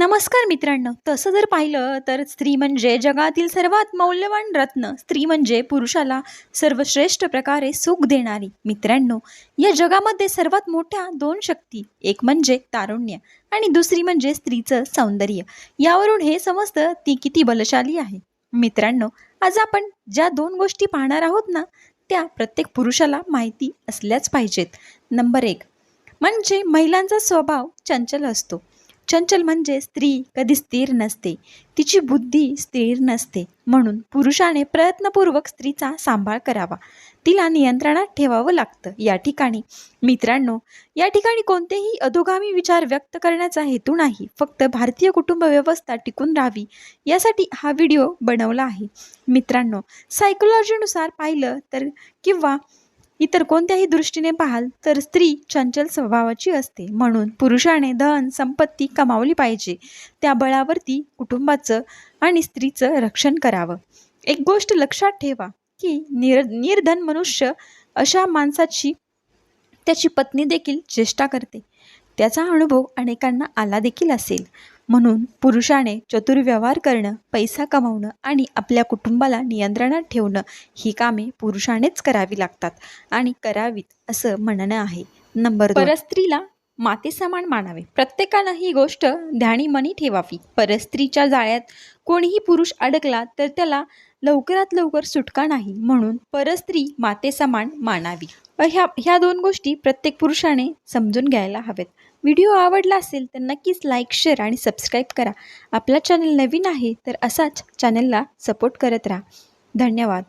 नमस्कार मित्रांनो. तसं जर पाहिलं तर स्त्री म्हणजे जगातील सर्वात मौल्यवान रत्न. स्त्री म्हणजे पुरुषाला सर्वश्रेष्ठ प्रकारे सुख देणारी. मित्रांनो या जगामध्ये सर्वात मोठ्या दोन शक्ती. एक म्हणजे तारुण्य आणि दुसरी म्हणजे स्त्रीचं सौंदर्य. यावरून हे समजतं ती किती बलशाली आहे. मित्रांनो आज आपण ज्या दोन गोष्टी पाहणार आहोत ना त्या प्रत्येक पुरुषाला माहिती असल्याच पाहिजेत. नंबर एक म्हणजे महिलांचा स्वभाव चंचल असतो. चंचल म्हणजे स्त्री कधी स्थिर नसते. तिची बुद्धी स्थिर नसते. म्हणून पुरुषाने प्रयत्नपूर्वक स्त्रीचा सांभाळ करावा. तिला नियंत्रणात ठेवावं लागतं. या ठिकाणी मित्रांनो या ठिकाणी कोणतेही अधोगामी विचार व्यक्त करण्याचा हेतू नाही. फक्त भारतीय कुटुंब व्यवस्था टिकून राहावी यासाठी हा व्हिडिओ बनवला आहे. मित्रांनो सायकोलॉजीनुसार पाहिलं तर किंवा इतर कोणत्याही दृष्टीने पाहाल तर स्त्री चंचल स्वभावाची असते. म्हणून पुरुषाने धन संपत्ती कमावली पाहिजे. त्या बळावरती कुटुंबाचं आणि स्त्रीचं रक्षण करावं. एक गोष्ट लक्षात ठेवा की निर निर्धन मनुष्य अशा माणसाची त्याची पत्नी देखील चेष्टा करते. त्याचा अनुभव अनेकांना आला देखील असेल. म्हणून पुरुषाने चतुर्व्यवहार करणं पैसा कमावणं आणि आपल्या कुटुंबाला नियंत्रणात ठेवणं ही कामे पुरुषानेच करावी लागतात आणि करावीत असं म्हणणं आहे. नंबर परस्त्रीला मातेसमान मानावे. प्रत्येकानं ही गोष्ट ध्यानी मनी ठेवावी. परस्त्रीच्या जाळ्यात कोणीही पुरुष अडकला तर त्याला लवकरात लवकर सुटका नाही म्हणून परस्त्री मातेसमान मानावी. ह्या ह्या दोन गोष्टी प्रत्येक पुरुषाने समजून घ्यायला हव्यात. व्हिडिओ आवडला असेल तर नक्कीच लाईक शेअर आणि सबस्क्राईब करा. आपला चॅनल नवीन आहे तर असाच चॅनलला सपोर्ट करत राहा. धन्यवाद.